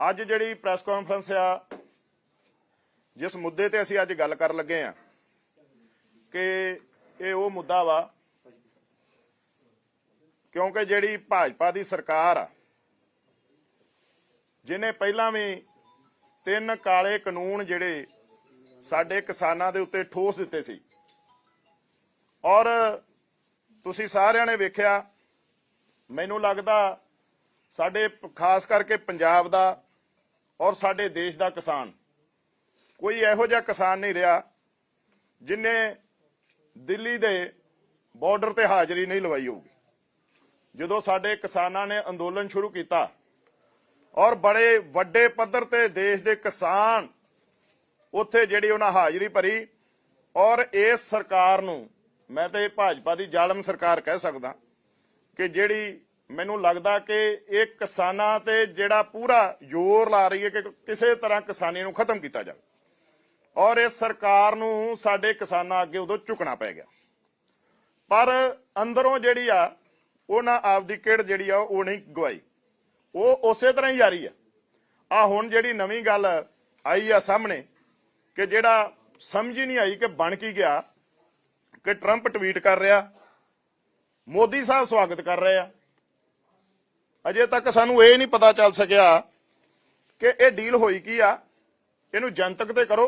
ਅੱਜ ਜਿਹੜੀ press conference ਆ, ਜਿਸ ਮੁੱਦੇ ਤੇ ਅਸੀਂ ਅੱਜ ਗੱਲ ਕਰਨ ਲੱਗੇ ਆ, ਕਿ ਇਹ ਉਹ ਮੁੱਦਾ ਵਾ, ਕਿਉਂਕਿ ਜਿਹੜੀ ਭਾਜਪਾ ਦੀ ਸਰਕਾਰ ਆ, ਜਿਹਨੇ ਪਹਿਲਾਂ ਵੀ ਤਿੰਨ ਕਾਲੇ ਕਾਨੂੰਨ ਜਿਹੜੇ ਸਾਡੇ ਕਿਸਾਨਾਂ ਦੇ ਉੱਤੇ ਠੋਸ ਦਿੱਤੇ ਸੀ। ਔਰ ਤੁਸੀਂ ਸਾਰਿਆਂ ਨੇ ਵੇਖਿਆ, ਮੈਨੂੰ ਲੱਗਦਾ ਸਾਡੇ ਖਾਸ ਕਰਕੇ ਪੰਜਾਬ ਦਾ ਔਰ ਸਾਡੇ ਦੇਸ਼ ਦਾ ਕਿਸਾਨ। ਕੋਈ ਇਹੋ ਜਿਹਾ ਕਿਸਾਨ ਨਹੀਂ ਰਿਹਾ ਜਿਨੇ ਦਿੱਲੀ ਦੇ ਬਾਰਡਰ ਤੇ ਹਾਜ਼ਰੀ ਨਹੀਂ ਲਵਾਈ ਹੋਊਗੀ। ਜਦੋਂ ਸਾਡੇ ਕਿਸਾਨਾਂ ਨੇ ਅੰਦੋਲਨ ਸ਼ੁਰੂ ਕੀਤਾ ਔਰ ਬੜੇ ਵੱਡੇ ਪੱਧਰ ਤੇ ਦੇਸ਼ ਦੇ ਕਿਸਾਨ ਉੱਥੇ ਜਿਹੜੀ ਉਹਨਾਂ ਹਾਜ਼ਰੀ ਭਰੀ ਔਰ ਇਸ ਸਰਕਾਰ ਨੂੰ ਮੈਂ ਤਾਂ ਇਹ ਭਾਜਪਾ ਦੀ ਜ਼ਾਲਮ ਸਰਕਾਰ ਕਹਿ ਸਕਦਾ ਕਿ ਜਿਹੜੀ ਮੈਨੂੰ ਲੱਗਦਾ ਕਿ ਇਹ ਕਿਸਾਨਾਂ ਤੇ ਜਿਹੜਾ ਪੂਰਾ ਜ਼ੋਰ ਲਾ ਰਹੀ ਹੈ ਕਿ ਕਿਸੇ ਤਰ੍ਹਾਂ ਕਿਸਾਨੀ ਨੂੰ ਖਤਮ ਕੀਤਾ ਜਾਵੇ। ਔਰ ਇਸ ਸਰਕਾਰ ਨੂੰ ਸਾਡੇ ਕਿਸਾਨਾਂ ਅੱਗੇ ਉਦੋਂ ਝੁਕਣਾ ਪੈ ਗਿਆ। ਪਰ ਅੰਦਰੋਂ ਜਿਹੜੀ ਆ ਉਹਨਾਂ ਆਪਦੀ ਕਿਹੜ ਜਿਹੜੀ ਆ, ਉਹ ਨਹੀਂ ਗਵਾਈ। ਉਹ ਉਸੇ ਤਰ੍ਹਾਂ ਹੀ ਜਾਰੀ ਆ। ਆ ਹੁਣ ਜਿਹੜੀ ਨਵੀਂ ਗੱਲ ਆਈ ਆ ਸਾਹਮਣੇ ਕਿ ਜਿਹੜਾ ਸਮਝ ਹੀ ਨਹੀਂ ਆਈ ਕਿ ਬਣ ਕੀ ਗਿਆ, ਕਿ ਟਰੰਪ ਟਵੀਟ ਕਰ ਰਿਹਾ, ਮੋਦੀ ਸਾਹਿਬ ਸਵਾਗਤ ਕਰ ਰਹੇ ਆ। ਅਜੇ ਤੱਕ ਸਾਨੂੰ ਇਹ ਨਹੀਂ ਪਤਾ ਚੱਲ ਸਕਿਆ ਕਿ ਇਹ ਡੀਲ ਹੋਈ ਕੀ ਆ। ਇਹਨੂੰ ਜਨਤਕ ਤੇ ਕਰੋ।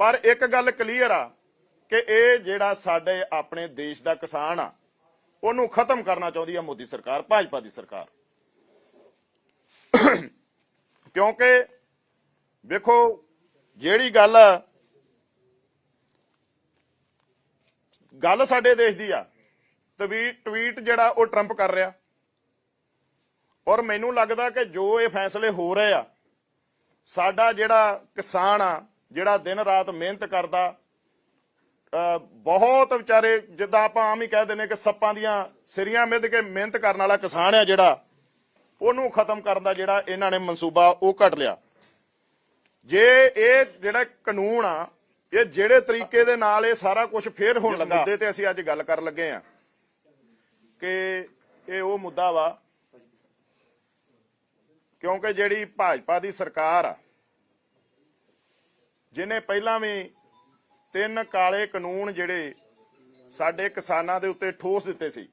ਪਰ ਇੱਕ ਗੱਲ ਕਲੀਅਰ ਆ ਕਿ ਇਹ ਜਿਹੜਾ ਸਾਡੇ ਆਪਣੇ ਦੇਸ਼ ਦਾ ਕਿਸਾਨ ਆ, ਉਹਨੂੰ ਖਤਮ ਕਰਨਾ ਚਾਹੁੰਦੀ ਆ ਮੋਦੀ ਸਰਕਾਰ, ਭਾਜਪਾ ਦੀ ਸਰਕਾਰ। ਕਿਉਂਕਿ ਵੇਖੋ, ਜਿਹੜੀ ਗੱਲ ਗੱਲ ਸਾਡੇ ਦੇਸ਼ ਦੀ ਆ ਟਵੀਟ ਟਵੀਟ ਜਿਹੜਾ ਉਹ ਟਰੰਪ ਕਰ ਰਿਹਾ। ਔਰ ਮੈਨੂੰ ਲੱਗਦਾ ਕਿ ਜੋ ਇਹ ਫੈਸਲੇ ਹੋ ਰਹੇ ਆ ਸਾਡਾ ਜਿਹੜਾ ਕਿਸਾਨ ਆ ਜਿਹੜਾ ਦਿਨ ਰਾਤ ਮਿਹਨਤ ਕਰਦਾ ਬਹੁਤ ਵਿਚਾਰੇ ਜਿੱਦਾਂ ਆਪਾਂ ਆਮ ਹੀ ਕਹਿ ਦਿੰਦੇ ਕਿ ਸੱਪਾਂ ਦੀਆਂ ਸਿਰੀਆਂ ਮਿੱਧ ਕੇ ਮਿਹਨਤ ਕਰਨ ਵਾਲਾ ਕਿਸਾਨ ਆ ਜਿਹੜਾ ਉਹਨੂੰ ਖਤਮ ਕਰਨ ਦਾ ਜਿਹੜਾ ਇਹਨਾਂ ਨੇ ਮਨਸੂਬਾ ਉਹ ਕੱਢ ਲਿਆ। ਜੇ ਇਹ ਜਿਹੜਾ ਕਾਨੂੰਨ ਆ ਇਹ ਜਿਹੜੇ ਤਰੀਕੇ ਦੇ ਨਾਲ ਇਹ ਸਾਰਾ ਕੁਝ ਫੇਰ ਹੋਣ ਲੱਗਾ ਮੁੱਦੇ ਤੇ ਅਸੀਂ ਅੱਜ ਗੱਲ ਕਰਨ ਲੱਗੇ ਆ ਕਿ ਇਹ ਉਹ ਮੁੱਦਾ ਵਾ ਕਿਉਂਕਿ ਜਿਹੜੀ ਭਾਜਪਾ ਦੀ ਸਰਕਾਰ ਆ, ਜਿਹਨੇ ਪਹਿਲਾਂ ਵੀ ਤਿੰਨ ਕਾਲੇ ਕਾਨੂੰਨ ਜਿਹੜੇ ਸਾਡੇ ਕਿਸਾਨਾਂ ਦੇ ਉੱਤੇ ਠੋਸ ਦਿੱਤੇ ਸੀ।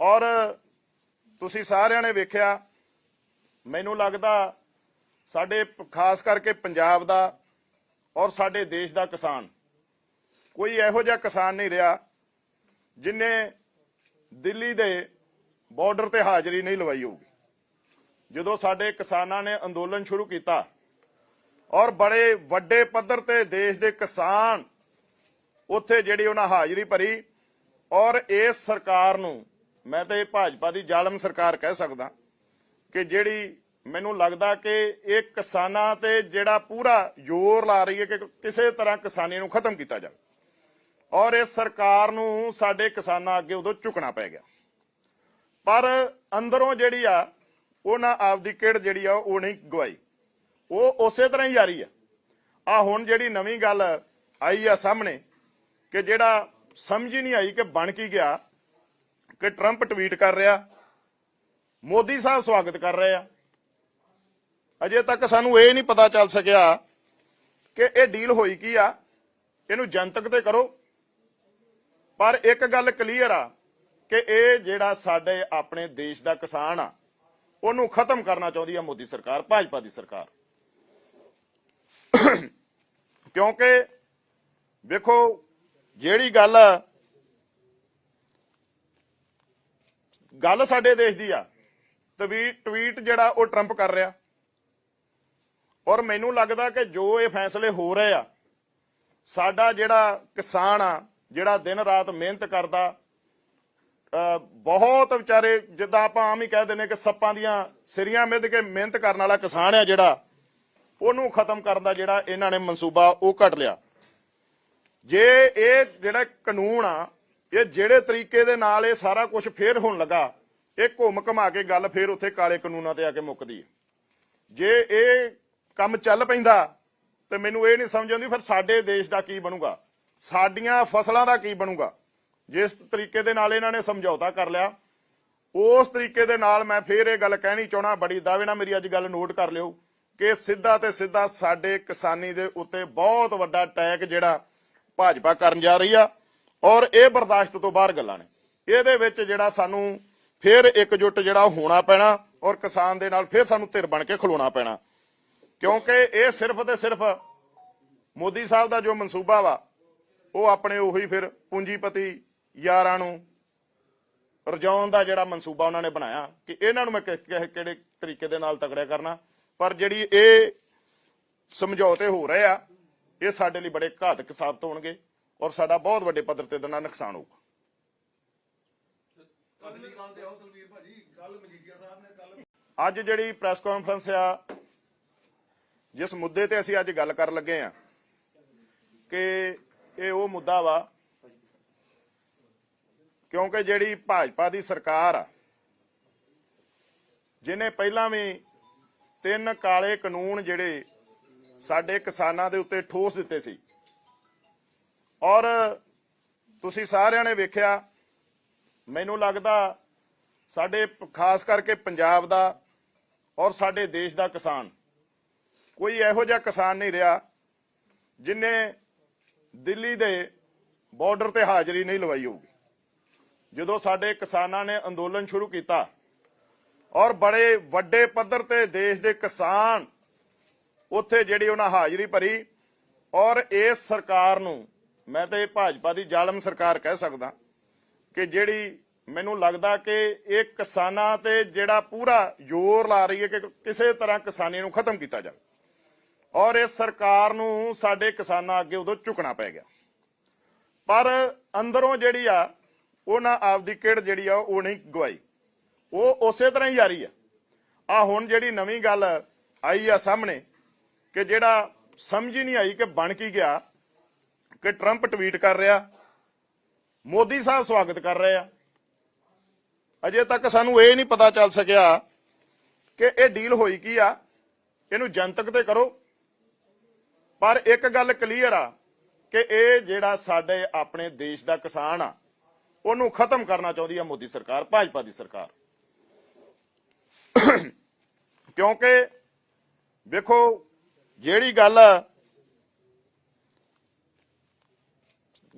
ਔਰ ਤੁਸੀਂ ਸਾਰਿਆਂ ਨੇ ਵੇਖਿਆ, ਮੈਨੂੰ ਲੱਗਦਾ ਸਾਡੇ ਖਾਸ ਕਰਕੇ ਪੰਜਾਬ ਦਾ ਔਰ ਸਾਡੇ ਦੇਸ਼ ਦਾ ਕਿਸਾਨ, ਕੋਈ ਇਹੋ ਜਿਹਾ ਕਿਸਾਨ ਨਹੀਂ ਰਿਹਾ ਜਿਨੇ ਦਿੱਲੀ ਦੇ ਬਾਰਡਰ ਤੇ ਹਾਜ਼ਰੀ ਨਹੀਂ ਲਵਾਈ ਹੋਊਗੀ। ਜਦੋਂ ਸਾਡੇ ਕਿਸਾਨਾਂ ਨੇ ਅੰਦੋਲਨ ਸ਼ੁਰੂ ਕੀਤਾ ਔਰ ਬੜੇ ਵੱਡੇ ਪੱਧਰ ਤੇ ਦੇਸ਼ ਦੇ ਕਿਸਾਨ ਉੱਥੇ ਜਿਹੜੀ ਉਹਨਾਂ ਹਾਜ਼ਰੀ ਭਰੀ ਔਰ ਇਸ ਸਰਕਾਰ ਨੂੰ ਮੈਂ ਤਾਂ ਇਹ ਭਾਜਪਾ ਦੀ ਜ਼ਾਲਮ ਸਰਕਾਰ ਕਹਿ ਸਕਦਾ ਕਿ ਜਿਹੜੀ ਮੈਨੂੰ ਲੱਗਦਾ ਕਿ ਇਹ ਕਿਸਾਨਾਂ ਤੇ ਜਿਹੜਾ ਪੂਰਾ ਜ਼ੋਰ ਲਾ ਰਹੀ ਹੈ ਕਿ ਕਿਸੇ ਤਰ੍ਹਾਂ ਕਿਸਾਨੀ ਨੂੰ ਖਤਮ ਕੀਤਾ ਜਾਵੇ ਔਰ ਇਸ ਸਰਕਾਰ ਨੂੰ ਸਾਡੇ ਕਿਸਾਨਾਂ ਅੱਗੇ ਉਦੋਂ ਝੁਕਣਾ ਪੈ ਗਿਆ। ਪਰ ਅੰਦਰੋਂ ਜਿਹੜੀ ਆ ਉਹਨਾਂ ਆਪਦੀ ਕਿਹੜ ਜਿਹੜੀ ਆ ਉਹ ਨਹੀਂ ਗਵਾਈ। ਉਹ ਉਸੇ ਤਰ੍ਹਾਂ ਹੀ ਜਾਰੀ ਆ। ਆ ਹੁਣ ਜਿਹੜੀ ਨਵੀਂ ਗੱਲ ਆਈ ਆ ਸਾਹਮਣੇ ਕਿ ਜਿਹੜਾ ਸਮਝ ਹੀ ਨਹੀਂ ਆਈ ਕਿ ਬਣ ਕੀ ਗਿਆ, ਕਿ ਟਰੰਪ ਟਵੀਟ ਕਰ ਰਿਹਾ, ਮੋਦੀ ਸਾਹਿਬ ਸਵਾਗਤ ਕਰ ਰਹੇ ਆ। ਅਜੇ ਤੱਕ ਸਾਨੂੰ ਇਹ ਨਹੀਂ ਪਤਾ ਚੱਲ ਸਕਿਆ ਕਿ ਇਹ ਡੀਲ ਹੋਈ ਕੀ ਆ। ਇਹਨੂੰ ਜਨਤਕ ਤੇ ਕਰੋ। ਪਰ ਇੱਕ ਗੱਲ ਕਲੀਅਰ ਆ ਕਿ ਇਹ ਜਿਹੜਾ ਸਾਡੇ ਆਪਣੇ ਦੇਸ਼ ਦਾ ਕਿਸਾਨ ਆ ਉਹਨੂੰ ਖਤਮ ਕਰਨਾ ਚਾਹੁੰਦੀ ਆ ਮੋਦੀ ਸਰਕਾਰ, ਭਾਜਪਾ ਦੀ ਸਰਕਾਰ। ਕਿਉਂਕਿ ਵੇਖੋ, ਜਿਹੜੀ ਗੱਲ ਗੱਲ ਸਾਡੇ ਦੇਸ਼ ਦੀ ਆ ਟਵੀਟ ਟਵੀਟ ਜਿਹੜਾ ਉਹ ਟਰੰਪ ਕਰ ਰਿਹਾ। ਔਰ ਮੈਨੂੰ ਲੱਗਦਾ ਕਿ ਜੋ ਇਹ ਫੈਸਲੇ ਹੋ ਰਹੇ ਆ, ਸਾਡਾ ਜਿਹੜਾ ਕਿਸਾਨ ਆ, ਜਿਹੜਾ ਦਿਨ ਰਾਤ ਮਿਹਨਤ ਕਰਦਾ ਬਹੁਤ ਵਿਚਾਰੇ, ਜਿੱਦਾਂ ਆਪਾਂ ਆਮ ਹੀ ਕਹਿ ਦਿੰਦੇ ਕਿ ਸੱਪਾਂ ਦੀਆਂ ਸਿਰੀਆਂ ਮਿੱਧ ਕੇ ਮਿਹਨਤ ਕਰਨ ਵਾਲਾ ਕਿਸਾਨ ਆ ਜਿਹੜਾ, ਉਹਨੂੰ ਖਤਮ ਕਰਨ ਦਾ ਜਿਹੜਾ ਇਹਨਾਂ ਨੇ ਮਨਸੂਬਾ ਉਹ ਕੱਢ ਲਿਆ। ਜੇ ਇਹ ਜਿਹੜਾ ਕਾਨੂੰਨ ਆ, ਇਹ ਜਿਹੜੇ ਤਰੀਕੇ ਦੇ ਨਾਲ ਇਹ ਸਾਰਾ ਕੁਝ ਫੇਰ ਹੋਣ ਲੱਗਾ, ਇਹ ਘੁੰਮ ਘਮਾ ਕੇ ਗੱਲ ਫੇਰ ਉੱਥੇ ਕਾਲੇ ਕਾਨੂੰਨਾਂ ਤੇ ਆ ਕੇ ਮੁੱਕਦੀ ਹੈ। ਜੇ ਇਹ ਕੰਮ ਚੱਲ ਪੈਂਦਾ, ਤੇ ਮੈਨੂੰ ਇਹ ਨਹੀਂ ਸਮਝ ਆਉਂਦੀ ਫਿਰ ਸਾਡੇ ਦੇਸ਼ ਦਾ ਕੀ ਬਣੂਗਾ? ਸਾਡੀਆਂ ਫਸਲਾਂ ਦਾ ਕੀ ਬਣੂਗਾ? ਜਿਸ ਤਰੀਕੇ ਦੇ ਨਾਲ ਇਹਨਾਂ ਨੇ ਸਮਝੌਤਾ ਕਰ ਲਿਆ, ਉਸ ਤਰੀਕੇ ਦੇ ਨਾਲ ਮੈਂ ਫੇਰ ਇਹ ਗੱਲ ਕਹਿਣੀ ਚਾਹਣਾ ਬੜੀ ਦਾਅਵੇ ਨਾਲ ਮੇਰੀ ਅੱਜ ਗੱਲ ਨੋਟ ਕਰ ਲਿਓ ਕਿ ਸਿੱਧਾ ਤੇ ਸਿੱਧਾ ਸਾਡੇ ਕਿਸਾਨੀ ਦੇ ਉੱਤੇ ਬਹੁਤ ਵੱਡਾ ਅਟੈਕ ਜਿਹੜਾ ਭਾਜਪਾ ਕਰਨ ਜਾ ਰਹੀ ਆ ਔਰ ਇਹ ਬਰਦਾਸ਼ਤ ਤੋਂ ਬਾਹਰ ਗੱਲਾਂ ਨੇ। ਇਹਦੇ ਵਿੱਚ ਜਿਹੜਾ ਸਾਨੂੰ ਫਿਰ ਇਕਜੁੱਟ ਜਿਹੜਾ ਹੋਣਾ ਪੈਣਾ ਔਰ ਕਿਸਾਨ ਦੇ ਨਾਲ ਫਿਰ ਸਾਨੂੰ ਧਿਰ ਬਣ ਕੇ ਖਲੋਣਾ ਪੈਣਾ। ਕਿਉਂਕਿ ਇਹ ਸਿਰਫ ਤੇ ਸਿਰਫ ਮੋਦੀ ਸਾਹਿਬ ਦਾ ਜੋ ਮਨਸੂਬਾ ਵਾ, ਉਹ ਆਪਣੇ ਉਹੀ ਫਿਰ ਪੂੰਜੀਪਤੀ ਯਾਰਾਂ ਨੂੰ ਰਜਾਉਣ ਦਾ ਜਿਹੜਾ ਮਨਸੂਬਾ ਉਹਨਾਂ ਨੇ ਬਣਾਇਆ ਕਿ ਇਹਨਾਂ ਨੂੰ ਮੈਂ ਕਿਹੜੇ ਤਰੀਕੇ ਦੇ ਨਾਲ ਤਕੜਿਆ ਕਰਨਾ। ਪਰ ਜਿਹੜੀ ਇਹ ਸਮਝੌਤੇ ਹੋ ਰਹੇ ਆ, ਇਹ ਸਾਡੇ ਲਈ ਬੜੇ ਘਾਤਕ ਸਾਬਤ ਹੋਣਗੇ ਔਰ ਸਾਡਾ ਬਹੁਤ ਵੱਡੇ ਪੱਧਰ ਤੇ ਇਹਦੇ ਨੁਕਸਾਨ ਹੋਊਗਾ। ਅੱਜ ਜਿਹੜੀ ਪ੍ਰੈਸ ਕਾਨਫਰੰਸ ਆ, ਜਿਸ ਮੁੱਦੇ ਤੇ ਅਸੀਂ ਅੱਜ ਗੱਲ ਕਰਨ ਲੱਗੇ ਆ, ਕਿ ਇਹ ਉਹ ਮੁੱਦਾ ਵਾ ਕਿਉਂਕਿ ਜਿਹੜੀ ਭਾਜਪਾ ਦੀ ਸਰਕਾਰ ਆ ਜਿਨੇ ਪਹਿਲਾਂ ਵੀ ਤਿੰਨ ਕਾਲੇ ਕਾਨੂੰਨ ਜਿਹੜੇ ਸਾਡੇ ਕਿਸਾਨਾਂ ਦੇ ਉੱਤੇ ਠੋਸ ਦਿੱਤੇ ਸੀ। ਔਰ ਤੁਸੀਂ ਸਾਰਿਆਂ ਨੇ ਵੇਖਿਆ, ਮੈਨੂੰ ਲੱਗਦਾ ਸਾਡੇ ਖਾਸ ਕਰਕੇ ਪੰਜਾਬ ਦਾ ਔਰ ਸਾਡੇ ਦੇਸ਼ ਦਾ ਕਿਸਾਨ, ਕੋਈ ਇਹੋ ਜਿਹਾ ਕਿਸਾਨ ਨਹੀਂ ਰਿਹਾ ਜਿਨੇ ਦਿੱਲੀ ਦੇ ਬਾਰਡਰ ਤੇ ਹਾਜ਼ਰੀ ਨਹੀਂ ਲਵਾਈ ਹੋਊਗੀ। ਜਦੋਂ ਸਾਡੇ ਕਿਸਾਨਾਂ ਨੇ ਅੰਦੋਲਨ ਸ਼ੁਰੂ ਕੀਤਾ ਔਰ ਬੜੇ ਵੱਡੇ ਪੱਧਰ ਤੇ ਦੇਸ਼ ਦੇ ਕਿਸਾਨ ਉੱਥੇ ਜਿਹੜੀ ਉਹਨਾਂ ਹਾਜ਼ਰੀ ਭਰੀ ਔਰ ਇਸ ਸਰਕਾਰ ਨੂੰ ਮੈਂ ਤਾਂ ਇਹ ਭਾਜਪਾ ਦੀ ਜ਼ਾਲਮ ਸਰਕਾਰ ਕਹਿ ਸਕਦਾ ਕਿ ਜਿਹੜੀ ਮੈਨੂੰ ਲੱਗਦਾ ਕਿ ਇਹ ਕਿਸਾਨਾਂ ਤੇ ਜਿਹੜਾ ਪੂਰਾ ਜ਼ੋਰ ਲਾ ਰਹੀ ਹੈ ਕਿ ਕਿਸੇ ਤਰ੍ਹਾਂ ਕਿਸਾਨੀ ਨੂੰ ਖਤਮ ਕੀਤਾ ਜਾਵੇ ਔਰ ਇਸ ਸਰਕਾਰ ਨੂੰ ਸਾਡੇ ਕਿਸਾਨਾਂ ਅੱਗੇ ਉਦੋਂ ਝੁਕਣਾ ਪੈ ਗਿਆ। ਪਰ ਅੰਦਰੋਂ ਜਿਹੜੀ ਆ ਉਹਨਾਂ ਆਪਦੀ ਕਿਹੜ ਜਿਹੜੀ ਆ ਉਹ ਨਹੀਂ ਗਵਾਈ। ਉਹ ਉਸੇ ਤਰ੍ਹਾਂ ਹੀ ਜਾਰੀ ਆ। ਆ ਹੁਣ ਜਿਹੜੀ ਨਵੀਂ ਗੱਲ ਆਈ ਆ ਸਾਹਮਣੇ ਕਿ ਜਿਹੜਾ ਸਮਝ ਹੀ ਨਹੀਂ ਆਈ ਕਿ ਬਣ ਕੀ ਗਿਆ, ਕਿ ਟਰੰਪ ਟਵੀਟ ਕਰ ਰਿਹਾ, ਮੋਦੀ ਸਾਹਿਬ ਸਵਾਗਤ ਕਰ ਰਹੇ ਆ। ਅਜੇ ਤੱਕ ਸਾਨੂੰ ਇਹ ਨਹੀਂ ਪਤਾ ਚੱਲ ਸਕਿਆ ਕਿ ਇਹ ਡੀਲ ਹੋਈ ਕੀ ਆ। ਇਹਨੂੰ ਜਨਤਕ ਤੇ ਕਰੋ। ਪਰ ਇੱਕ ਗੱਲ ਕਲੀਅਰ ਆ ਕਿ ਇਹ ਜਿਹੜਾ ਸਾਡੇ ਆਪਣੇ ਦੇਸ਼ ਦਾ ਕਿਸਾਨ ਆ ਉਹਨੂੰ ਖਤਮ ਕਰਨਾ ਚਾਹੁੰਦੀ ਆ ਮੋਦੀ ਸਰਕਾਰ, ਭਾਜਪਾ ਦੀ ਸਰਕਾਰ। ਕਿਉਂਕਿ ਵੇਖੋ, ਜਿਹੜੀ ਗੱਲ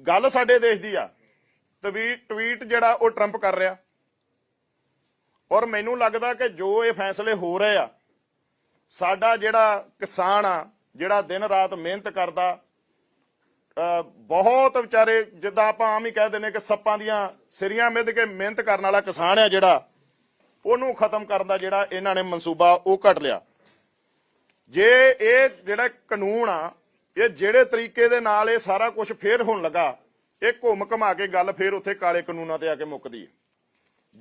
ਗੱਲ ਸਾਡੇ ਦੇਸ਼ ਦੀ ਆ ਟਵੀਟ ਟਵੀਟ ਜਿਹੜਾ ਉਹ ਟਰੰਪ ਕਰ ਰਿਹਾ। ਔਰ ਮੈਨੂੰ ਲੱਗਦਾ ਕਿ ਜੋ ਇਹ ਫੈਸਲੇ ਹੋ ਰਹੇ ਆ, ਸਾਡਾ ਜਿਹੜਾ ਕਿਸਾਨ ਆ, ਜਿਹੜਾ ਦਿਨ ਰਾਤ ਮਿਹਨਤ ਕਰਦਾ ਬਹੁਤ ਵਿਚਾਰੇ, ਜਿੱਦਾਂ ਆਪਾਂ ਆਮ ਹੀ ਕਹਿ ਦਿੰਦੇ ਕਿ ਸੱਪਾਂ ਦੀਆਂ ਸਿਰੀਆਂ ਮਿੱਧ ਕੇ ਮਿਹਨਤ ਕਰਨ ਵਾਲਾ ਕਿਸਾਨ ਆ ਜਿਹੜਾ, ਉਹਨੂੰ ਖਤਮ ਕਰਨ ਦਾ ਜਿਹੜਾ ਇਹਨਾਂ ਨੇ ਮਨਸੂਬਾ ਉਹ ਕੱਢ ਲਿਆ। ਜੇ ਇਹ ਜਿਹੜਾ ਕਾਨੂੰਨ ਆ, ਇਹ ਜਿਹੜੇ ਤਰੀਕੇ ਦੇ ਨਾਲ ਇਹ ਸਾਰਾ ਕੁਝ ਫੇਰ ਹੋਣ ਲੱਗਾ, ਇਹ ਘੁੰਮ ਘਮਾ ਕੇ ਗੱਲ ਫੇਰ ਉੱਥੇ ਕਾਲੇ ਕਾਨੂੰਨਾਂ ਤੇ ਆ ਕੇ ਮੁੱਕਦੀ ਹੈ।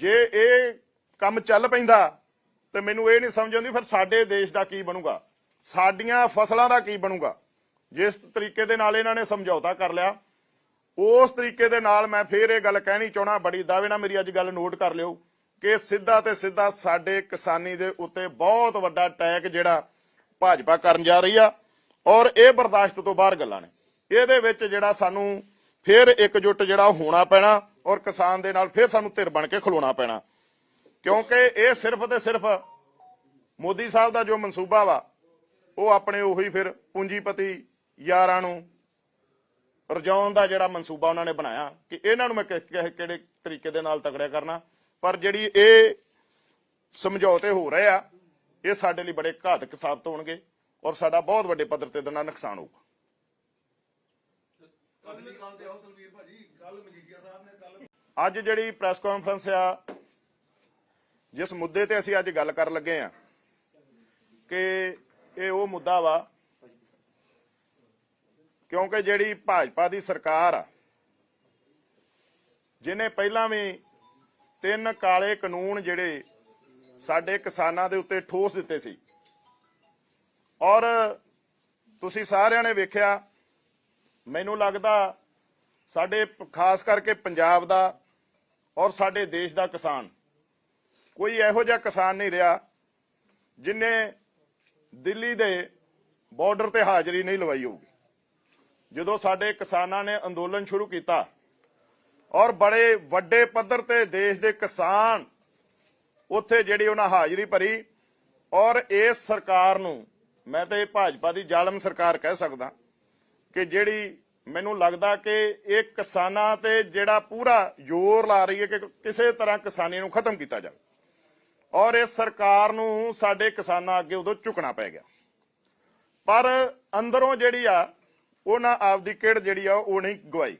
ਜੇ ਇਹ ਕੰਮ ਚੱਲ ਪੈਂਦਾ, ਤੇ ਮੈਨੂੰ ਇਹ ਨਹੀਂ ਸਮਝ ਆਉਂਦੀ, ਫਿਰ ਸਾਡੇ ਦੇਸ਼ ਦਾ ਕੀ ਬਣੂਗਾ? ਸਾਡੀਆਂ ਫਸਲਾਂ ਦਾ ਕੀ ਬਣੂਗਾ? ਜਿਸ ਤਰੀਕੇ ਦੇ ਨਾਲ ਇਹਨਾਂ ਨੇ ਸਮਝੌਤਾ ਕਰ ਲਿਆ, ਉਸ ਤਰੀਕੇ ਦੇ ਨਾਲ ਮੈਂ ਫੇਰ ਇਹ ਗੱਲ ਕਹਿਣੀ ਚਾਹਣਾ ਬੜੀ ਦਾਅਵੇ ਨਾਲ ਮੇਰੀ ਅੱਜ ਗੱਲ ਨੋਟ ਕਰ ਲਿਓ ਕਿ ਸਿੱਧਾ ਤੇ ਸਿੱਧਾ ਸਾਡੇ ਕਿਸਾਨੀ ਦੇ ਉੱਤੇ ਬਹੁਤ ਵੱਡਾ ਅਟੈਕ ਜਿਹੜਾ ਭਾਜਪਾ ਕਰਨ ਜਾ ਰਹੀ ਆ ਔਰ ਇਹ ਬਰਦਾਸ਼ਤ ਤੋਂ ਬਾਹਰ ਗੱਲਾਂ ਨੇ। ਇਹਦੇ ਵਿੱਚ ਜਿਹੜਾ ਸਾਨੂੰ ਫਿਰ ਇਕਜੁੱਟ ਜਿਹੜਾ ਹੋਣਾ ਪੈਣਾ ਔਰ ਕਿਸਾਨ ਦੇ ਨਾਲ ਫਿਰ ਸਾਨੂੰ ਧਿਰ ਬਣ ਕੇ ਖਲੋਣਾ ਪੈਣਾ। ਕਿਉਂਕਿ ਇਹ ਸਿਰਫ ਤੇ ਸਿਰਫ ਮੋਦੀ ਸਾਹਿਬ ਦਾ ਜੋ ਮਨਸੂਬਾ ਵਾ, ਉਹ ਆਪਣੇ ਉਹੀ ਫਿਰ ਪੂੰਜੀਪਤੀ ਯਾਰਾਂ ਨੂੰ ਰਜਾਉਣ ਦਾ ਜਿਹੜਾ ਮਨਸੂਬਾ ਉਹਨਾਂ ਨੇ ਬਣਾਇਆ ਕਿ ਇਹਨਾਂ ਨੂੰ ਮੈਂ ਕਿਹੜੇ ਤਰੀਕੇ ਦੇ ਨਾਲ ਤਕੜਿਆ ਕਰਨਾ। ਪਰ ਜਿਹੜੀ ਇਹ ਸਮਝੌਤੇ ਹੋ ਰਹੇ ਆ, ਇਹ ਸਾਡੇ ਲਈ ਬੜੇ ਘਾਤਕ ਸਾਬਤ ਹੋਣਗੇ ਔਰ ਸਾਡਾ ਬਹੁਤ ਵੱਡੇ ਪੱਧਰ ਤੇ ਇਹਦੇ ਨੁਕਸਾਨ ਹੋਊਗਾ। ਅੱਜ ਜਿਹੜੀ ਪ੍ਰੈਸ ਕਾਨਫਰੰਸ ਆ, ਜਿਸ ਮੁੱਦੇ ਤੇ ਅਸੀਂ ਅੱਜ ਗੱਲ ਕਰਨ ਲੱਗੇ ਆ, ਕਿ ਇਹ ਉਹ ਮੁੱਦਾ ਵਾ ਕਿਉਂਕਿ ਜਿਹੜੀ ਭਾਜਪਾ ਦੀ ਸਰਕਾਰ ਆ ਜਿਨੇ ਪਹਿਲਾਂ ਵੀ ਤਿੰਨ ਕਾਲੇ ਕਾਨੂੰਨ ਜਿਹੜੇ ਸਾਡੇ ਕਿਸਾਨਾਂ ਦੇ ਉੱਤੇ ਠੋਸ ਦਿੱਤੇ ਸੀ। ਔਰ ਤੁਸੀਂ ਸਾਰਿਆਂ ਨੇ ਵੇਖਿਆ, ਮੈਨੂੰ ਲੱਗਦਾ ਸਾਡੇ ਖਾਸ ਕਰਕੇ ਪੰਜਾਬ ਦਾ ਔਰ ਸਾਡੇ ਦੇਸ਼ ਦਾ ਕਿਸਾਨ, ਕੋਈ ਇਹੋ ਜਿਹਾ ਕਿਸਾਨ ਨਹੀਂ ਰਿਹਾ ਜਿਨੇ ਦਿੱਲੀ ਦੇ ਬਾਰਡਰ ਤੇ ਹਾਜ਼ਰੀ ਨਹੀਂ ਲਵਾਈ ਹੋਊਗੀ। ਜਦੋਂ ਸਾਡੇ ਕਿਸਾਨਾਂ ਨੇ ਅੰਦੋਲਨ ਸ਼ੁਰੂ ਕੀਤਾ ਔਰ ਬੜੇ ਵੱਡੇ ਪੱਧਰ ਤੇ ਦੇਸ਼ ਦੇ ਕਿਸਾਨ ਉੱਥੇ ਜਿਹੜੀ ਉਹਨਾਂ ਹਾਜ਼ਰੀ ਭਰੀ ਔਰ ਇਸ ਸਰਕਾਰ ਨੂੰ ਮੈਂ ਤਾਂ ਇਹ ਭਾਜਪਾ ਦੀ ਜ਼ਾਲਮ ਸਰਕਾਰ ਕਹਿ ਸਕਦਾ ਕਿ ਜਿਹੜੀ ਮੈਨੂੰ ਲੱਗਦਾ ਕਿ ਇਹ ਕਿਸਾਨਾਂ ਤੇ ਜਿਹੜਾ ਪੂਰਾ ਜ਼ੋਰ ਲਾ ਰਹੀ ਹੈ ਕਿ ਕਿਸੇ ਤਰ੍ਹਾਂ ਕਿਸਾਨੀ ਨੂੰ ਖਤਮ ਕੀਤਾ ਜਾਵੇ ਔਰ ਇਸ ਸਰਕਾਰ ਨੂੰ ਸਾਡੇ ਕਿਸਾਨਾਂ ਅੱਗੇ ਉਦੋਂ ਝੁਕਣਾ ਪੈ ਗਿਆ। ਪਰ ਅੰਦਰੋਂ ਜਿਹੜੀ ਆ ਉਹਨਾਂ ਆਪਦੀ ਕਿਹੜ ਜਿਹੜੀ ਆ ਉਹ ਨਹੀਂ ਗਵਾਈ।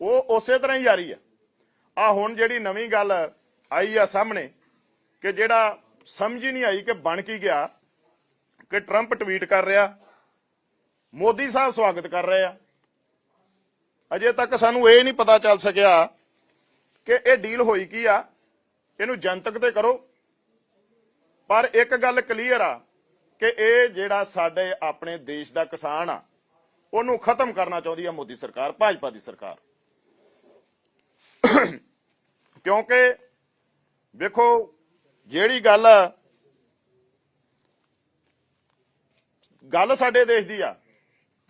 ਉਹ ਉਸੇ ਤਰ੍ਹਾਂ ਹੀ ਜਾਰੀ ਆ। ਆ ਹੁਣ ਜਿਹੜੀ ਨਵੀਂ ਗੱਲ ਆਈ ਆ ਸਾਹਮਣੇ ਕਿ ਜਿਹੜਾ ਸਮਝ ਹੀ ਨਹੀਂ ਆਈ ਕਿ ਬਣ ਕੀ ਗਿਆ, ਕਿ ਟਰੰਪ ਟਵੀਟ ਕਰ ਰਿਹਾ, ਮੋਦੀ ਸਾਹਿਬ ਸਵਾਗਤ ਕਰ ਰਹੇ ਆ। ਅਜੇ ਤੱਕ ਸਾਨੂੰ ਇਹ ਨਹੀਂ ਪਤਾ ਚੱਲ ਸਕਿਆ ਕਿ ਇਹ ਡੀਲ ਹੋਈ ਕੀ ਆ। ਇਹਨੂੰ ਜਨਤਕ ਤੇ ਕਰੋ। ਪਰ ਇੱਕ ਗੱਲ ਕਲੀਅਰ ਆ ਕਿ ਇਹ ਜਿਹੜਾ ਸਾਡੇ ਆਪਣੇ ਦੇਸ਼ ਦਾ ਕਿਸਾਨ ਆ ਉਹਨੂੰ ਖਤਮ ਕਰਨਾ ਚਾਹੁੰਦੀ ਆ ਮੋਦੀ ਸਰਕਾਰ, ਭਾਜਪਾ ਦੀ ਸਰਕਾਰ। ਕਿਉਂਕਿ ਵੇਖੋ, ਜਿਹੜੀ ਗੱਲ ਗੱਲ ਸਾਡੇ ਦੇਸ਼ ਦੀ ਆ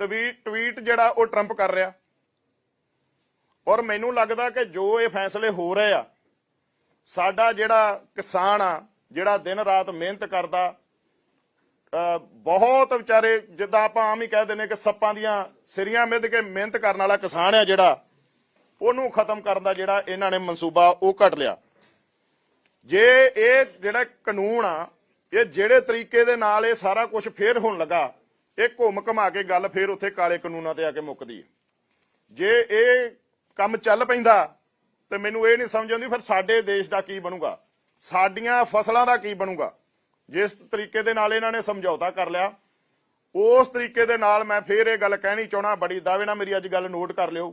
ਟਵੀਟ ਟਵੀਟ ਜਿਹੜਾ ਉਹ ਟਰੰਪ ਕਰ ਰਿਹਾ। ਔਰ ਮੈਨੂੰ ਲੱਗਦਾ ਕਿ ਜੋ ਇਹ ਫੈਸਲੇ ਹੋ ਰਹੇ ਆ, ਸਾਡਾ ਜਿਹੜਾ ਕਿਸਾਨ ਆ, ਜਿਹੜਾ ਦਿਨ ਰਾਤ ਮਿਹਨਤ ਕਰਦਾ ਬਹੁਤ ਵਿਚਾਰੇ, ਜਿੱਦਾਂ ਆਪਾਂ ਆਮ ਹੀ ਕਹਿ ਦਿੰਦੇ ਕਿ ਸੱਪਾਂ ਦੀਆਂ ਸਿਰੀਆਂ ਮਿੱਧ ਕੇ ਮਿਹਨਤ ਕਰਨ ਵਾਲਾ ਕਿਸਾਨ ਆ ਜਿਹੜਾ, ਉਹਨੂੰ ਖਤਮ ਕਰਨ ਦਾ ਜਿਹੜਾ ਇਹਨਾਂ ਨੇ ਮਨਸੂਬਾ ਉਹ ਕੱਢ ਲਿਆ। ਜੇ ਇਹ ਜਿਹੜਾ ਕਾਨੂੰਨ ਆ, ਇਹ ਜਿਹੜੇ ਤਰੀਕੇ ਦੇ ਨਾਲ ਇਹ ਸਾਰਾ ਕੁਝ ਫੇਰ ਹੋਣ ਲੱਗਾ, ਇਹ ਘੁੰਮ ਘਮਾ ਕੇ ਗੱਲ ਫੇਰ ਉੱਥੇ ਕਾਲੇ ਕਾਨੂੰਨਾਂ ਤੇ ਆ ਕੇ ਮੁੱਕਦੀ ਹੈ। ਜੇ ਇਹ ਕੰਮ ਚੱਲ ਪੈਂਦਾ, ਤੇ ਮੈਨੂੰ ਇਹ ਨਹੀਂ ਸਮਝ ਆਉਂਦੀ ਫਿਰ ਸਾਡੇ ਦੇਸ਼ ਦਾ ਕੀ ਬਣੂਗਾ? ਸਾਡੀਆਂ ਫਸਲਾਂ ਦਾ ਕੀ ਬਣੂਗਾ? ਜਿਸ ਤਰੀਕੇ ਦੇ ਨਾਲ ਇਹਨਾਂ ਨੇ ਸਮਝੌਤਾ ਕਰ ਲਿਆ, ਉਸ ਤਰੀਕੇ ਦੇ ਨਾਲ ਮੈਂ ਫੇਰ ਇਹ ਗੱਲ ਕਹਿਣੀ ਚਾਹਣਾ ਬੜੀ ਦਾਅਵੇ ਨਾਲ ਮੇਰੀ ਅੱਜ ਗੱਲ ਨੋਟ ਕਰ ਲਿਓ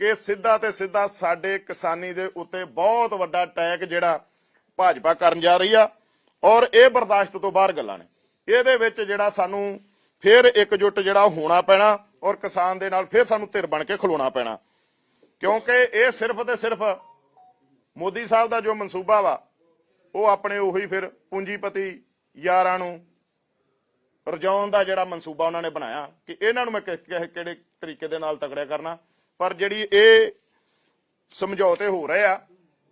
ਕਿ ਸਿੱਧਾ ਤੇ ਸਿੱਧਾ ਸਾਡੇ ਕਿਸਾਨੀ ਦੇ ਉੱਤੇ ਬਹੁਤ ਵੱਡਾ ਟੈਕ ਜਿਹੜਾ ਭਾਜਪਾ ਕਰਨ ਜਾ ਰਹੀ ਆ ਔਰ ਇਹ ਬਰਦਾਸ਼ਤ ਤੋਂ ਬਾਹਰ ਗੱਲਾਂ ਨੇ। ਇਹਦੇ ਵਿੱਚ ਜਿਹੜਾ ਸਾਨੂੰ ਫਿਰ ਇਕਜੁੱਟ ਜਿਹੜਾ ਹੋਣਾ ਪੈਣਾ ਔਰ ਕਿਸਾਨ ਦੇ ਨਾਲ ਫਿਰ ਸਾਨੂੰ ਧਿਰ ਬਣ ਕੇ ਖਲੋਣਾ ਪੈਣਾ। ਕਿਉਂਕਿ ਇਹ ਸਿਰਫ ਤੇ ਸਿਰਫ ਮੋਦੀ ਸਾਹਿਬ ਦਾ ਜੋ ਮਨਸੂਬਾ ਵਾ, ਉਹ ਆਪਣੇ ਉਹੀ ਫਿਰ ਪੂੰਜੀਪਤੀ ਯਾਰਾਂ ਨੂੰ ਰਜਾਉਣ ਦਾ ਜਿਹੜਾ ਮਨਸੂਬਾ ਉਹਨਾਂ ਨੇ ਬਣਾਇਆ ਕਿ ਇਹਨਾਂ ਨੂੰ ਮੈਂ ਕਿਹੜੇ ਤਰੀਕੇ ਦੇ ਨਾਲ ਤਕੜਿਆ ਕਰਨਾ। ਪਰ ਜਿਹੜੀ ਇਹ ਸਮਝੌਤੇ ਹੋ ਰਹੇ ਆ,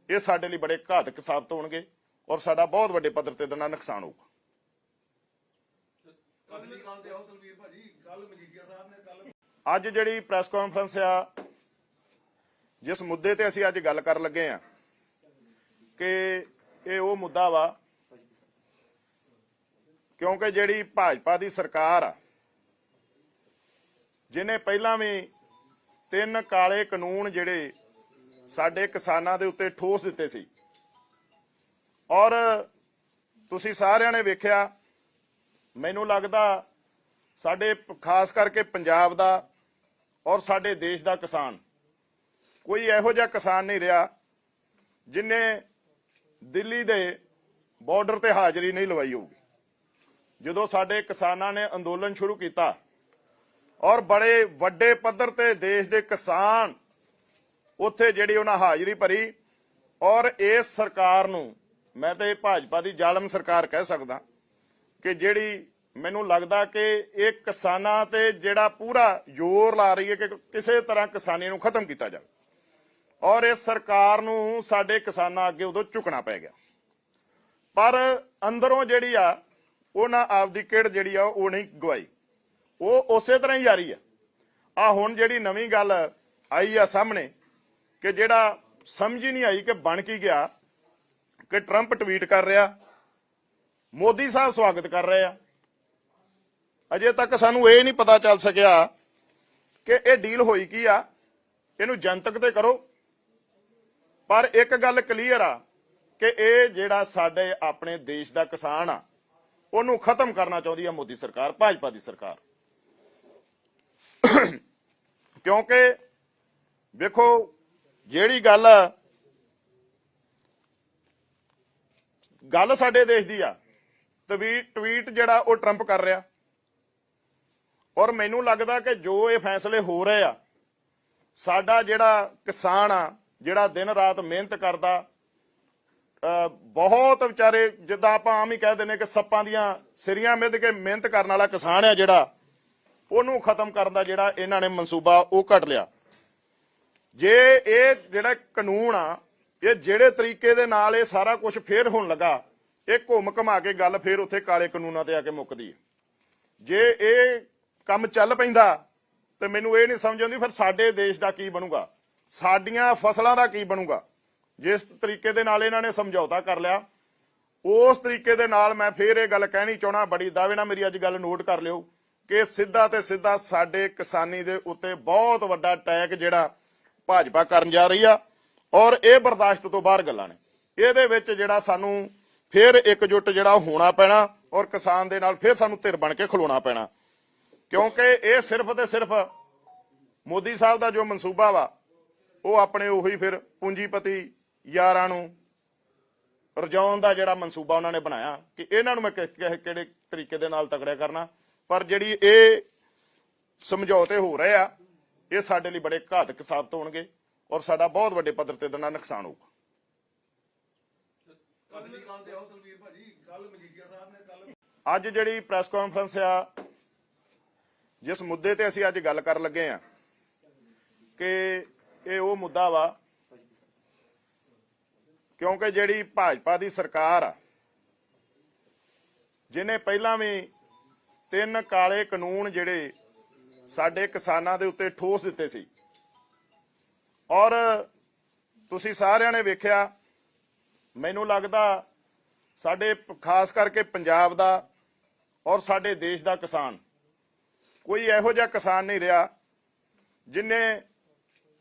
ਇਹ ਸਾਡੇ ਲਈ ਬੜੇ ਘਾਤਕ ਸਾਬਤ ਹੋਣਗੇ ਔਰ ਸਾਡਾ ਬਹੁਤ ਵੱਡੇ ਪੱਧਰ ਤੇ ਇਹਦੇ ਨੁਕਸਾਨ ਹੋਊਗਾ। ਅੱਜ ਜਿਹੜੀ ਪ੍ਰੈਸ ਕਾਨਫਰੰਸ ਆ, ਜਿਸ ਮੁੱਦੇ ਤੇ ਅਸੀਂ ਅੱਜ ਗੱਲ ਕਰਨ ਲੱਗੇ ਆ, ਕਿ ਇਹ ਉਹ ਮੁੱਦਾ ਵਾ ਕਿਉਂਕਿ ਜਿਹੜੀ ਭਾਜਪਾ ਦੀ ਸਰਕਾਰ ਆ, ਜਿਹਨੇ ਪਹਿਲਾਂ ਵੀ ਤਿੰਨ ਕਾਲੇ ਕਾਨੂੰਨ ਜਿਹੜੇ ਸਾਡੇ ਕਿਸਾਨਾਂ ਦੇ ਉੱਤੇ ਠੋਸ ਦਿੱਤੇ ਸੀ। ਔਰ ਤੁਸੀਂ ਸਾਰਿਆਂ ਨੇ ਵੇਖਿਆ, ਮੈਨੂੰ ਲੱਗਦਾ ਸਾਡੇ ਖਾਸ ਕਰਕੇ ਪੰਜਾਬ ਦਾ ਔਰ ਸਾਡੇ ਦੇਸ਼ ਦਾ ਕਿਸਾਨ, ਕੋਈ ਇਹੋ ਜਿਹਾ ਕਿਸਾਨ ਨਹੀਂ ਰਿਹਾ ਜਿਨੇ ਦਿੱਲੀ ਦੇ ਬਾਰਡਰ ਤੇ ਹਾਜ਼ਰੀ ਨਹੀਂ ਲਵਾਈ ਹੋਊਗੀ। ਜਦੋਂ ਸਾਡੇ ਕਿਸਾਨਾਂ ਨੇ ਅੰਦੋਲਨ ਸ਼ੁਰੂ ਕੀਤਾ ਔਰ ਬੜੇ ਵੱਡੇ ਪੱਧਰ ਤੇ ਦੇਸ਼ ਦੇ ਕਿਸਾਨ ਉੱਥੇ ਜਿਹੜੀ ਉਹਨਾਂ ਹਾਜ਼ਰੀ ਭਰੀ ਔਰ ਇਸ ਸਰਕਾਰ ਨੂੰ ਮੈਂ ਤਾਂ ਇਹ ਭਾਜਪਾ ਦੀ ਜ਼ਾਲਮ ਸਰਕਾਰ ਕਹਿ ਸਕਦਾ ਕਿ ਜਿਹੜੀ ਮੈਨੂੰ ਲੱਗਦਾ ਕਿ ਇਹ ਕਿਸਾਨਾਂ ਤੇ ਜਿਹੜਾ ਪੂਰਾ ਜ਼ੋਰ ਲਾ ਰਹੀ ਹੈ ਕਿ ਕਿਸੇ ਤਰ੍ਹਾਂ ਕਿਸਾਨੀ ਨੂੰ ਖਤਮ ਕੀਤਾ ਜਾਵੇ ਔਰ ਇਸ ਸਰਕਾਰ ਨੂੰ ਸਾਡੇ ਕਿਸਾਨਾਂ ਅੱਗੇ ਉਦੋਂ ਝੁਕਣਾ ਪੈ ਗਿਆ। ਪਰ ਅੰਦਰੋਂ ਜਿਹੜੀ ਆ ਉਹਨਾਂ ਆਪਦੀ ਕਿਹੜ ਜਿਹੜੀ ਆ ਉਹ ਨਹੀਂ ਗਵਾਈ। ਉਹ ਉਸੇ ਤਰ੍ਹਾਂ ਹੀ ਜਾਰੀ ਆ। ਆ ਹੁਣ ਜਿਹੜੀ ਨਵੀਂ ਗੱਲ ਆਈ ਆ ਸਾਹਮਣੇ ਕਿ ਜਿਹੜਾ ਸਮਝ ਹੀ ਨਹੀਂ ਆਈ ਕਿ ਬਣ ਕੀ ਗਿਆ, ਕਿ ਟਰੰਪ ਟਵੀਟ ਕਰ ਰਿਹਾ, ਮੋਦੀ ਸਾਹਿਬ ਸਵਾਗਤ ਕਰ ਰਹੇ ਆ। ਅਜੇ ਤੱਕ ਸਾਨੂੰ ਇਹ ਨਹੀਂ ਪਤਾ ਚੱਲ ਸਕਿਆ ਕਿ ਇਹ ਡੀਲ ਹੋਈ ਕੀ ਆ। ਇਹਨੂੰ ਜਨਤਕ ਤੇ ਕਰੋ। ਪਰ ਇੱਕ ਗੱਲ ਕਲੀਅਰ ਆ ਕਿ ਇਹ ਜਿਹੜਾ ਸਾਡੇ ਆਪਣੇ ਦੇਸ਼ ਦਾ ਕਿਸਾਨ ਆ ਉਹਨੂੰ ਖਤਮ ਕਰਨਾ ਚਾਹੁੰਦੀ ਆ ਮੋਦੀ ਸਰਕਾਰ, ਭਾਜਪਾ ਦੀ ਸਰਕਾਰ। ਕਿਉਂਕਿ ਵੇਖੋ, ਜਿਹੜੀ ਗੱਲ ਗੱਲ ਸਾਡੇ ਦੇਸ਼ ਦੀ ਆ। ਟਵੀਟ ਟਵੀਟ ਜਿਹੜਾ ਉਹ ਟਰੰਪ ਕਰ ਰਿਹਾ। ਔਰ ਮੈਨੂੰ ਲੱਗਦਾ ਕਿ ਜੋ ਇਹ ਫੈਸਲੇ ਹੋ ਰਹੇ ਆ, ਸਾਡਾ ਜਿਹੜਾ ਕਿਸਾਨ ਆ, ਜਿਹੜਾ ਦਿਨ ਰਾਤ ਮਿਹਨਤ ਕਰਦਾ ਬਹੁਤ ਵਿਚਾਰੇ, ਜਿੱਦਾਂ ਆਪਾਂ ਆਮ ਹੀ ਕਹਿ ਦਿੰਦੇ ਕਿ ਸੱਪਾਂ ਦੀਆਂ ਸਿਰੀਆਂ ਮਿੱਧ ਕੇ ਮਿਹਨਤ ਕਰਨ ਵਾਲਾ ਕਿਸਾਨ ਆ ਜਿਹੜਾ, ਉਹਨੂੰ ਖਤਮ ਕਰਨ ਦਾ ਜਿਹੜਾ ਇਹਨਾਂ ਨੇ ਮਨਸੂਬਾ ਉਹ ਕੱਢ ਲਿਆ। ਜੇ ਇਹ ਜਿਹੜਾ ਕਾਨੂੰਨ ਆ, ਇਹ ਜਿਹੜੇ ਤਰੀਕੇ ਦੇ ਨਾਲ ਇਹ ਸਾਰਾ ਕੁਝ ਫੇਰ ਹੋਣ ਲੱਗਾ, ਇਹ ਘੁੰਮ ਘਮਾ ਕੇ ਗੱਲ ਫੇਰ ਉੱਥੇ ਕਾਲੇ ਕਾਨੂੰਨਾਂ ਤੇ ਆ ਕੇ ਮੁੱਕਦੀ ਹੈ। ਜੇ ਇਹ ਕੰਮ ਚੱਲ ਪੈਂਦਾ, ਤੇ ਮੈਨੂੰ ਇਹ ਨਹੀਂ ਸਮਝ ਆਉਂਦੀ, ਫਿਰ ਸਾਡੇ ਦੇਸ਼ ਦਾ ਕੀ ਬਣੂਗਾ? ਸਾਡੀਆਂ ਫਸਲਾਂ ਦਾ ਕੀ ਬਣੂਗਾ? ਜਿਸ ਤਰੀਕੇ ਦੇ ਨਾਲ ਇਹਨਾਂ ਨੇ ਸਮਝੌਤਾ ਕਰ ਲਿਆ, ਉਸ ਤਰੀਕੇ ਦੇ ਨਾਲ ਮੈਂ ਫੇਰ ਇਹ ਗੱਲ ਕਹਿਣੀ ਚਾਹਣਾ ਬੜੀ ਦਾਅਵੇ ਨਾਲ ਮੇਰੀ ਅੱਜ ਗੱਲ ਨੋਟ ਕਰ ਲਿਓ ਕਿ ਸਿੱਧਾ ਤੇ ਸਿੱਧਾ ਸਾਡੇ ਕਿਸਾਨੀ ਦੇ ਉੱਤੇ ਬਹੁਤ ਵੱਡਾ ਅਟੈਕ ਜਿਹੜਾ ਭਾਜਪਾ ਕਰਨ ਜਾ ਰਹੀ ਆ ਔਰ ਇਹ ਬਰਦਾਸ਼ਤ ਤੋਂ ਬਾਹਰ ਗੱਲਾਂ ਨੇ। ਇਹਦੇ ਵਿੱਚ ਜਿਹੜਾ ਸਾਨੂੰ ਫਿਰ ਇਕਜੁੱਟ ਜਿਹੜਾ ਹੋਣਾ ਪੈਣਾ ਔਰ ਕਿਸਾਨ ਦੇ ਨਾਲ ਫਿਰ ਸਾਨੂੰ ਧਿਰ ਬਣ ਕੇ ਖਲੋਣਾ ਪੈਣਾ। ਕਿਉਂਕਿ ਇਹ ਸਿਰਫ ਤੇ ਸਿਰਫ ਮੋਦੀ ਸਾਹਿਬ ਦਾ ਜੋ ਮਨਸੂਬਾ ਵਾ, ਉਹ ਆਪਣੇ ਉਹੀ ਫਿਰ ਪੂੰਜੀਪਤੀ ਯਾਰਾਂ ਨੂੰ ਰਜਾਉਣ ਦਾ ਜਿਹੜਾ ਮਨਸੂਬਾ ਉਹਨਾਂ ਨੇ ਬਣਾਇਆ ਕਿ ਇਹਨਾਂ ਨੂੰ ਮੈਂ ਕਿ- ਕਿਹੜੇ ਤਰੀਕੇ ਦੇ ਨਾਲ ਤਕੜਿਆ ਕਰਨਾ। ਪਰ ਜਿਹੜੀ ਇਹ ਸਮਝੌਤੇ ਹੋ ਰਹੇ ਆ, ਇਹ ਸਾਡੇ ਲਈ ਬੜੇ ਘਾਤਕ ਸਾਬਤ ਹੋਣਗੇ ਔਰ ਸਾਡਾ ਬਹੁਤ ਵੱਡੇ ਪੱਧਰ ਤੇ ਇਹਦੇ ਨੁਕਸਾਨ ਹੋਊਗਾ। ਅੱਜ ਜਿਹੜੀ ਪ੍ਰੈਸ ਕਾਨਫਰੰਸ ਆ, ਜਿਸ ਮੁੱਦੇ ਤੇ ਅਸੀਂ ਅੱਜ ਗੱਲ ਕਰਨ ਲੱਗੇ ਆ, ਕਿ ਇਹ ਉਹ ਮੁੱਦਾ ਵਾ ਕਿਉਂਕਿ ਜਿਹੜੀ ਭਾਜਪਾ ਦੀ ਸਰਕਾਰ ਆ, ਜਿਹਨੇ ਪਹਿਲਾਂ ਵੀ ਤਿੰਨ ਕਾਲੇ ਕਾਨੂੰਨ ਜਿਹੜੇ ਸਾਡੇ ਕਿਸਾਨਾਂ ਦੇ ਉੱਤੇ ਠੋਸ ਦਿੱਤੇ ਸੀ। ਔਰ ਤੁਸੀਂ ਸਾਰਿਆਂ ਨੇ ਵੇਖਿਆ, ਮੈਨੂੰ ਲੱਗਦਾ ਸਾਡੇ ਖਾਸ ਕਰਕੇ ਪੰਜਾਬ ਦਾ ਔਰ ਸਾਡੇ ਦੇਸ਼ ਦਾ ਕਿਸਾਨ, ਕੋਈ ਇਹੋ ਜਿਹਾ ਕਿਸਾਨ ਨਹੀਂ ਰਿਹਾ ਜਿਨੇ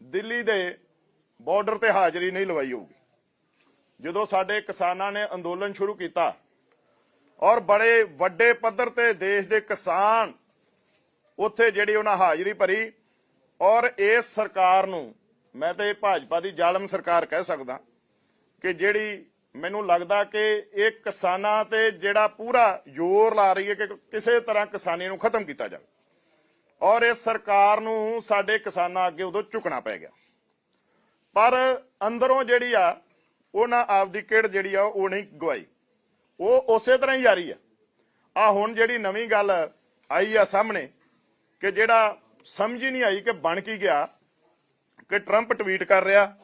ਦਿੱਲੀ ਦੇ ਬਾਰਡਰ ਤੇ ਹਾਜ਼ਰੀ ਨਹੀਂ ਲਵਾਈ ਹੋਊਗੀ। ਜਦੋਂ ਸਾਡੇ ਕਿਸਾਨਾਂ ਨੇ ਅੰਦੋਲਨ ਸ਼ੁਰੂ ਕੀਤਾ ਔਰ ਬੜੇ ਵੱਡੇ ਪੱਧਰ ਤੇ ਦੇਸ਼ ਦੇ ਕਿਸਾਨ ਉੱਥੇ ਜਿਹੜੀ ਉਹਨਾਂ ਹਾਜ਼ਰੀ ਭਰੀ ਔਰ ਇਸ ਸਰਕਾਰ ਨੂੰ ਮੈਂ ਤੇ ਭਾਜਪਾ ਦੀ ਜ਼ਾਲਮ ਸਰਕਾਰ ਕਹਿ ਸਕਦਾ ਕਿ ਜਿਹੜੀ ਮੈਨੂੰ ਲੱਗਦਾ ਕਿ ਇਹ ਕਿਸਾਨਾਂ ਤੇ ਜਿਹੜਾ ਪੂਰਾ ਜ਼ੋਰ ਲਾ ਰਹੀ ਹੈ ਕਿ ਕਿਸੇ ਤਰ੍ਹਾਂ ਕਿਸਾਨੀ ਨੂੰ ਖਤਮ ਕੀਤਾ ਜਾਵੇ ਔਰ ਇਸ ਸਰਕਾਰ ਨੂੰ ਸਾਡੇ ਕਿਸਾਨਾਂ ਅੱਗੇ ਉਦੋਂ ਝੁਕਣਾ ਪੈ ਗਿਆ। ਪਰ ਅੰਦਰੋਂ ਜਿਹੜੀ ਆ ਉਹਨਾਂ ਆਪਦੀ ਕਿੜ ਜਿਹੜੀ ਆ ਉਹ ਨਹੀਂ ਗਵਾਈ। ਉਹ ਉਸੇ ਤਰ੍ਹਾਂ ਹੀ ਜਾਰੀ ਆ। ਆ ਹੁਣ ਜਿਹੜੀ ਨਵੀਂ ਗੱਲ ਆਈ ਆ ਸਾਹਮਣੇ ਕਿ ਜਿਹੜਾ ਸਮਝ ਹੀ ਨਹੀਂ ਆਈ ਕਿ ਬਣ ਕੀ ਗਿਆ, ਕਿ ਟਰੰਪ ਟਵੀਟ ਕਰ ਰਿਹਾ,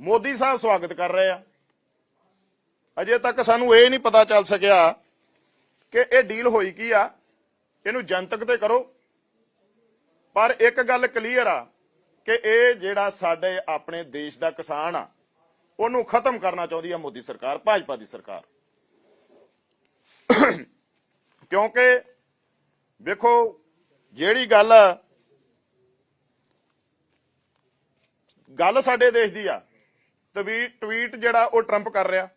ਮੋਦੀ ਸਾਹਿਬ ਸਵਾਗਤ ਕਰ ਰਹੇ ਆ। ਅਜੇ ਤੱਕ ਸਾਨੂੰ ਇਹ ਨਹੀਂ ਪਤਾ ਚੱਲ ਸਕਿਆ ਕਿ ਇਹ ਡੀਲ ਹੋਈ ਕੀ ਆ। ਇਹਨੂੰ ਜਨਤਕ ਤੇ ਕਰੋ। ਪਰ ਇੱਕ ਗੱਲ ਕਲੀਅਰ ਆ ਕਿ ਇਹ ਜਿਹੜਾ ਸਾਡੇ ਆਪਣੇ ਦੇਸ਼ ਦਾ ਕਿਸਾਨ ਆ ਉਹਨੂੰ ਖਤਮ ਕਰਨਾ ਚਾਹੁੰਦੀ ਆ ਮੋਦੀ ਸਰਕਾਰ, ਭਾਜਪਾ ਦੀ ਸਰਕਾਰ। ਕਿਉਂਕਿ ਵੇਖੋ, ਜਿਹੜੀ ਗੱਲ ਗੱਲ ਸਾਡੇ ਦੇਸ਼ ਦੀ ਆ ਟਵੀਟ ਟਵੀਟ ਜਿਹੜਾ ਉਹ ਟਰੰਪ ਕਰ ਰਿਹਾ।